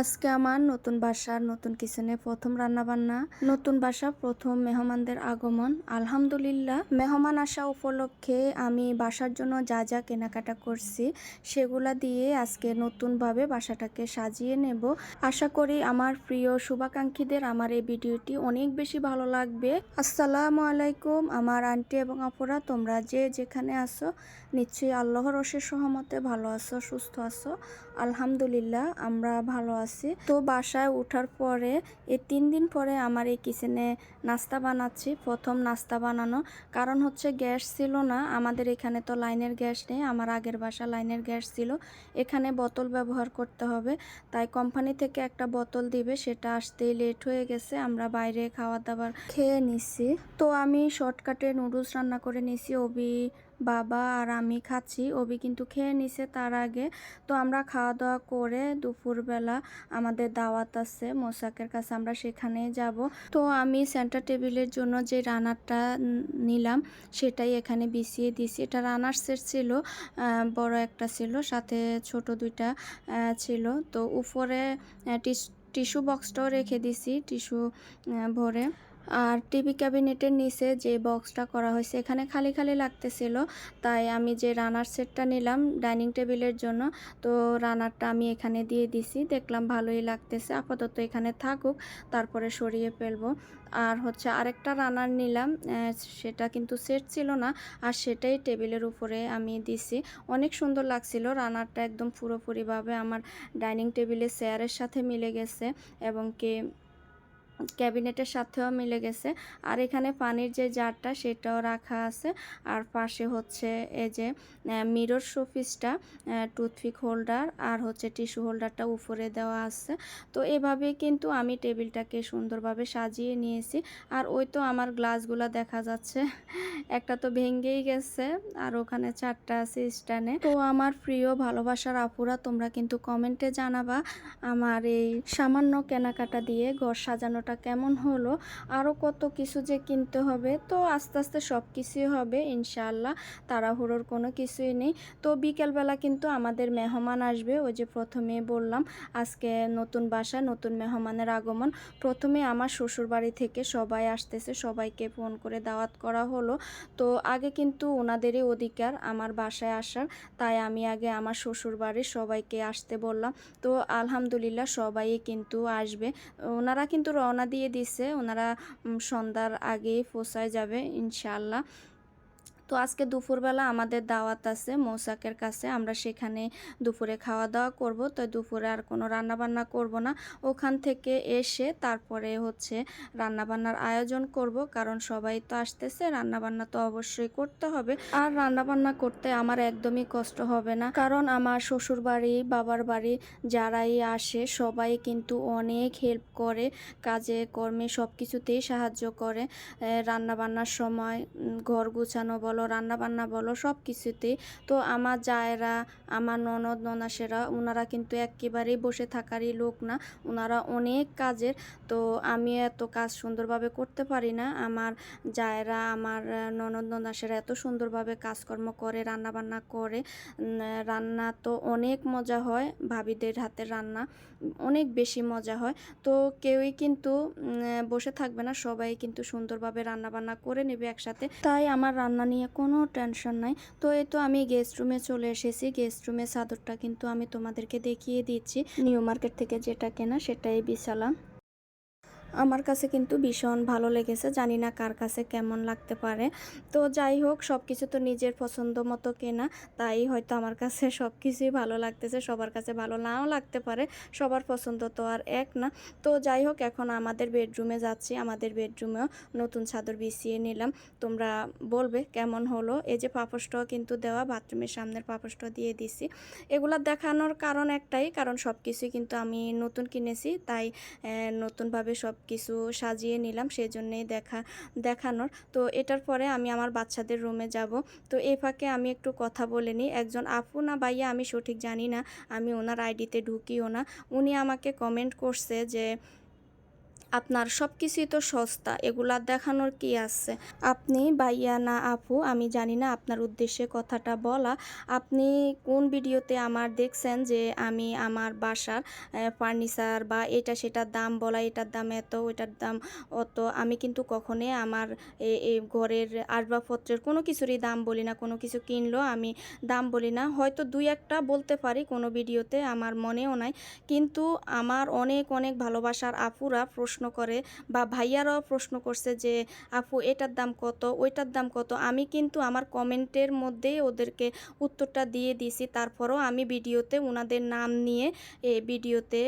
আজকে আমার নতুন বাসার নতুন কিচেনে প্রথম রান্না বান্না নতুন বাসা প্রথম মেহমানদের আগমন। আলহামদুলিল্লাহ, মেহমান আসা উপলক্ষে আমি বাসার জন্য যা যা কেনাকাটা করছি, সেগুলা দিয়ে আজকে নতুনভাবে বাসাটাকে সাজিয়ে নেব। আশা করি আমার প্রিয় শুভাকাঙ্ক্ষীদের আমার এই ভিডিওটি অনেক বেশি ভালো লাগবে। আসসালামু আলাইকুম, আমার আন্টি এবং আপুরা, তোমরা যে যেখানে আছো নিশ্চয়ই আল্লাহর অশেষ সহমতে ভালো আছো, সুস্থ আছো। আলহামদুলিল্লাহ, আমরা ভালো আছি। তো বাসায় ওঠার পরে এই তিন দিন পরে আমার এই কিচেনে নাস্তা বানাচ্ছি, প্রথম নাস্তা বানানো। কারণ হচ্ছে গ্যাস ছিল না, আমাদের এখানে তো লাইনের গ্যাস নেই, আমার আগের বাসা লাইনের গ্যাস ছিল। এখানে বোতল ব্যবহার করতে হবে, তাই কোম্পানি থেকে একটা বোতল দিবে, সেটা আসতেই লেট হয়ে গেছে, আমরা বাইরে খাওয়া দাওয়ার খেয়ে নিছি। তো আমি শর্টকাটে নুডলস রান্না করে নিছি, ওবি বাবা আর আমি খাচ্ছি, অবি কিন্তু খেয়ে নিছে তার আগে। তো আমরা খাওয়া দাওয়া করে দুপুরবেলা আমাদের দাওয়াত আছে, মোসাকের কাছে আমরা সেখানে যাব। তো আমি সেন্টার টেবিলের জন্য যে রানারটা নিলাম, সেটাই এখানে বিছিয়ে দিছি। এটা রানার সেট ছিল বড় একটা ছিল, সাথে ছোট দুইটা ছিল। তো উপরে টিস, টিস্যু বক্সটাও রেখে দিছি, টিস্যু ভরে। আর টিভি ক্যাবিনেটের নিচে যে বক্সটা করা হয়েছে, এখানে খালি খালি লাগতেছিল। তাই আমি যে রানার সেটটা নিলাম ডাইনিং টেবিলের জন্য, তো রানারটা আমি এখানে দিয়ে দিছি। দেখলাম ভালোই লাগতেছে, আপাতত এখানে থাকুক, তারপরে সরিয়ে ফেলব। আর হচ্ছে আরেকটা রানার নিলাম সেটা কিন্তু সেট ছিল না, আর সেটাই টেবিলের উপরে আমি দিছি। অনেক সুন্দর লাগছিল, রানারটা একদম পুরোপুরিভাবে আমার ডাইনিং টেবিলে চেয়ারের সাথে মিলে গেছে, এবং কি ক্যাবিনেটের সাথেও মিলে গেছে। আর এখানে পানির যে জারটা, সেটাও রাখা আছে। আর পাশে হচ্ছে এই যে মিরর শোপিসটা টুথপিক হোল্ডার আর হচ্ছে টিস্যু হোল্ডারটা উপরে দেওয়া আছে। তো এভাবে কিন্তু আমি টেবিলটাকে সুন্দরভাবে সাজিয়ে নিয়েছি। আর ওই তো আমার গ্লাসগুলো দেখা যাচ্ছে। একটা তো ভেঙ্গেই গেছে আর ওখানে চারটা আছে স্ট্যান্ডে। তো আমার প্রিয় ভালোবাসার আপুরা, তোমরা কিন্তু কমেন্টে জানাবা আমার এই সামান্য কেনাকাটা দিয়ে ঘর সাজানোটা কেমন হলো আরও কত কিছু যে কিনতে হবে, তো আস্তে আস্তে সব কিছুই হবে ইনশাআল্লাহ, তাড়াহুড়োর কোনো কিছুই নেই। তো বিকেলবেলা কিন্তু আমাদের মেহমান আসবে, ওই যে প্রথমে বললাম, আজকে নতুন বাসা, নতুন মেহমানের আগমন। প্রথমে আমার শ্বশুর বাড়ি থেকে সবাই আসতেছে, সবাইকে ফোন করে দাওয়াত করা হলো। তো আগে কিন্তু ওনাদেরই অধিকার, আমার বাসায় আসার, তাই আমি আগে আমার শ্বশুর বাড়ির সবাইকে আসতে বললাম। তো আলহামদুলিল্লাহ সবাই কিন্তু আসবে। ওনারা কিন্তু রওনা দিয়ে দিছে। ওনারা সন্ধ্যার আগেই পৌঁছায় যাবে ইনশাআল্লাহ। তো আজকে দুপুরবেলা আমাদের দাওয়াত আছে মৌসাকের কাছে। আমরা সেখানে দুপুরে খাওয়া দাওয়া করব। তো দুপুরে আর কোনো রান্নাবান্না করব না। ওখান থেকে এসে তারপরে হচ্ছে রান্নাবান্নার আয়োজন করব। কারণ সবাই তো আসতেছে, রান্নাবান্না তো অবশ্যই করতে হবে। আর রান্নাবান্না করতে আমার একদমই কষ্ট হবে না। কারণ আমার শ্বশুর বাড়ি বাবার বাড়ি যারাই আসে, সবাই কিন্তু অনেক হেল্প করে। কাজে, কর্মে সব কিছুতেই সাহায্য করে। রান্নাবান্নার সময় ঘর গুছানো বলো রান্না বান্না বলো সব কিছুতেই তো আমার জায়েরা, আমার ননদ, ননাসেরা ওনারা কিন্তু একেবারেই বসে থাকারই লোক না। ওনারা অনেক কাজের। তো আমি এত কাজ সুন্দরভাবে করতে পারি না। আমার জায়েরা, আমার ননদ, ননাসেরা এত সুন্দরভাবে কাজকর্ম করে রান্না বান্না করে রান্না তো অনেক মজা হয়, ভাবিদের হাতের রান্না অনেক বেশি মজা হয়। তো কেউই কিন্তু বসে থাকবে না। সবাই কিন্তু সুন্দরভাবে রান্না বান্না করে নেবে একসাথে। তাই আমার রান্না নিয়ে কোনো টেনশন নাই। তো এই তো আমি গেস্ট রুমে চলে এসেছি। গেস্ট রুমের চাদরটা কিন্তু আমি তোমাদেরকে দেখিয়ে দিচ্ছি। নিউ মার্কেট থেকে যেটা কেনা সেটাই বিছালাম আমার কাছে কিন্তু ভীষণ ভালো লেগেছে। জানি না কার কাছে কেমন লাগতে পারে। তো যাই হোক সব কিছু তো নিজের পছন্দ মতো কেনা। তাই হয়তো আমার কাছে সব কিছুই ভালো লাগতেছে। সবার কাছে ভালো নাও লাগতে পারে। সবার পছন্দ তো আর এক না। তো যাই হোক, এখন আমাদের বেডরুমে যাচ্ছি। আমাদের বেডরুমেও নতুন চাদর বিছিয়ে নিলাম। তোমরা বলবে কেমন হলো? এই যে পাপোশটাও কিন্তু দেওয়া, বাথরুমের সামনের পাপোশটা দিয়ে দিছি। এগুলা দেখানোর কারণ একটাই, কারণ সব কিছুই কিন্তু আমি নতুন কিনেছি। তাই নতুনভাবে সব কিছু সাজিয়ে নিলাম সেই জন্যেই দেখা, দেখানোর। তো এটার পরে আমি আমার বাচ্চাদের রুমে যাব। তো এ ফাঁকে আমি একটু কথা বলে নিই। একজন আপু না বাইয়া আমি সঠিক জানি না। আমি ওনার আইডিতে ঢুকিও না। উনি আমাকে কমেন্ট করছে যে আপনার সব কিছুই তো সস্তা, এগুলা দেখানোর কি আছে? আপনি বাইয়া না আপু, আমি জানি না আপনার উদ্দেশ্যে কথাটা বলা। আপনি কোন ভিডিওতে আমার দেখছেন যে আমি আমার বাসার ফার্নিচার বা এটা সেটার দাম বলা, এটার দাম এত, ওইটার দাম অত, আমি কিন্তু কখনোই আমার এই ঘরের আসবাবপত্রের কোনো কিছুরই দাম বলি না, কোনো কিছু কিনলো আমি দাম বলি না। হয়তো দুই একটা বলতে পারি কোনো ভিডিওতে, আমার মনেও নাই। কিন্তু আমার অনেক অনেক ভালোবাসার আপুরা প্রশ্ন করে বা ভাইয়ারাও প্রশ্ন করছে যে, আপু, এটার দাম কত? ওইটার দাম কত? আমি কিন্তু আমার কমেন্টের মধ্যেই ওদেরকে উত্তরটা দিয়ে দিছি। তারপরও আমি ভিডিওতে ওনাদের নাম নিয়ে এই ভিডিওতে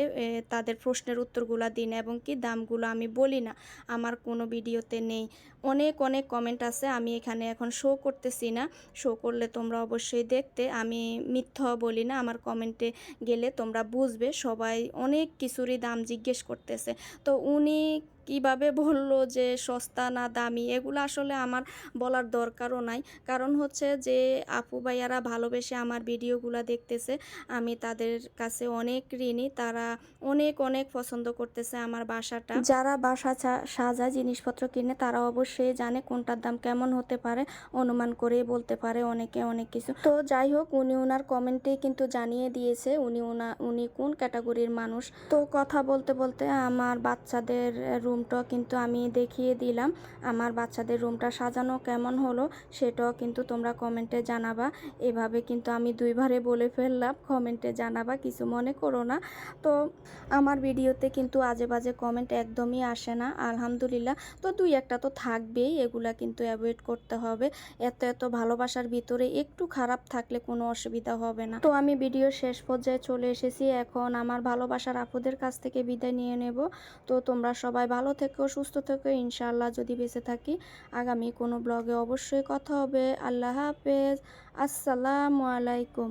তাদের প্রশ্নের উত্তরগুলো দিই না এবং কি দামগুলো আমি বলি না। আমার কোনো ভিডিওতে নেই। অনেক অনেক কমেন্ট আছে, আমি এখানে এখন শো করতেছি না। শো করলে তোমরা অবশ্যই দেখতে। আমি মিথ্যা বলি না, আমার কমেন্টে গেলে তোমরা বুঝবে। সবাই অনেক কিছুরই দাম জিজ্ঞেস করতেছে। তো উনি অনেক কীভাবে বলল যে সস্তা না দামি, এগুলো আসলে আমার বলার দরকারও নাই। কারণ হচ্ছে যে আপু ভাইয়ারা ভালোবেসে আমার ভিডিওগুলো দেখতেছে, আমি তাদের কাছে অনেক ঋণী, তারা অনেক অনেক পছন্দ করতেছে আমার বাসাটা। যারা বাসা সাজায় জিনিসপত্র কিনে, তারা অবশ্যই জানে কোনটার দাম কেমন হতে পারে, অনুমান করে বলতে পারে অনেকে অনেক কিছু। তো যাই হোক, উনি ওনার কমেন্টে কিন্তু জানিয়ে দিয়েছে উনি উনি কোন ক্যাটাগরির মানুষ। তো কথা বলতে বলতে আমার বাচ্চাদের রুমটা কিন্তু আমি দেখিয়ে দিলাম। আমার বাচ্চাদের রুমটা সাজানো কেমন হলো সেটাও কিন্তু তোমরা কমেন্টে জানাবা। এভাবে কিন্তু আমি দুইবারে বলে ফেললাম, কমেন্টে জানাবা, কিছু মনে করো না। তো আমার ভিডিওতে কিন্তু আজে বাজে কমেন্ট একদমই আসে না, আলহামদুলিল্লাহ। তো দুই একটা তো থাকবেই, এগুলা কিন্তু অ্যাভয়েড করতে হবে। এত এত ভালোবাসার ভিতরে একটু খারাপ থাকলে কোনো অসুবিধা হবে না। তো আমি ভিডিও শেষ পর্যায়ে চলে এসেছি, এখন আমার ভালোবাসার আপুদের কাছ থেকে বিদায় নিয়ে নেব। তো তোমরা সবাই ভালো থেকো, সুস্থ থেকো, ইনশাআল্লাহ যদি বেঁচে থাকি, আগামী কোনো ব্লগে অবশ্যই কথা হবে। আল্লাহ হাফেজ। আসসালামু আলাইকুম।